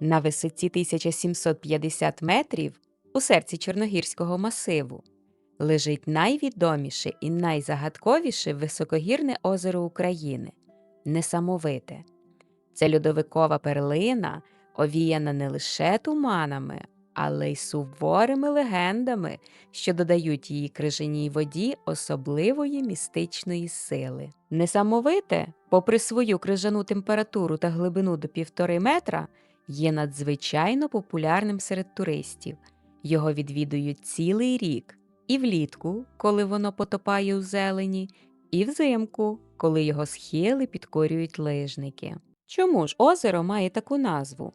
На висоті 1750 метрів у серці Чорногірського масиву лежить найвідоміше і найзагадковіше високогірне озеро України Несамовите. Це льодовикова перлина, овіяна не лише туманами, але й суворими легендами, що додають її крижаній воді особливої містичної сили. Несамовите, попри свою крижану температуру та глибину до півтори метра, є надзвичайно популярним серед туристів. Його відвідують цілий рік і влітку, коли воно потопає у зелені, і взимку, коли його схили підкорюють лижники. Чому ж озеро має таку назву?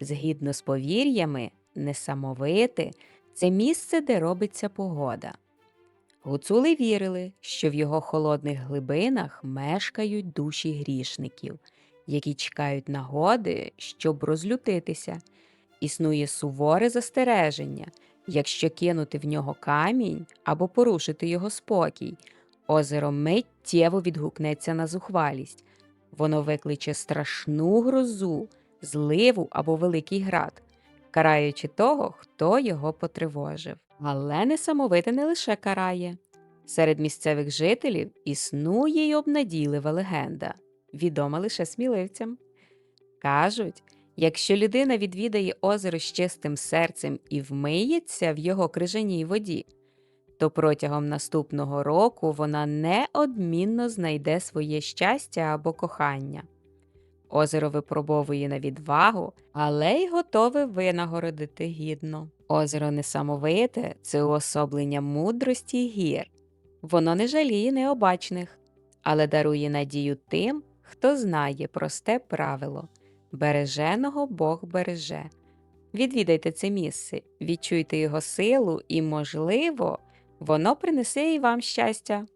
Згідно з повір'ями, несамовите це місце, де робиться погода. Гуцули вірили, що в його холодних глибинах мешкають душі грішників, які чекають нагоди, щоб розлютитися. Існує суворе застереження, якщо кинути в нього камінь або порушити його спокій, озеро миттєво відгукнеться на зухвалість. Воно викличе страшну грозу, зливу або великий град, караючи того, хто його потривожив. Але несамовите не лише карає. Серед місцевих жителів існує й обнадійлива легенда, відома лише сміливцям. Кажуть, якщо людина відвідає озеро з чистим серцем і вмиється в його крижаній воді, то протягом наступного року вона неодмінно знайде своє щастя або кохання. Озеро випробовує на відвагу, але й готове винагородити гідно. Озеро несамовите це уособлення мудрості гір. Воно не жаліє необачних, але дарує надію тим, хто знає просте правило береженого Бог береже. Відвідайте це місце, відчуйте його силу і, можливо, воно принесе і вам щастя.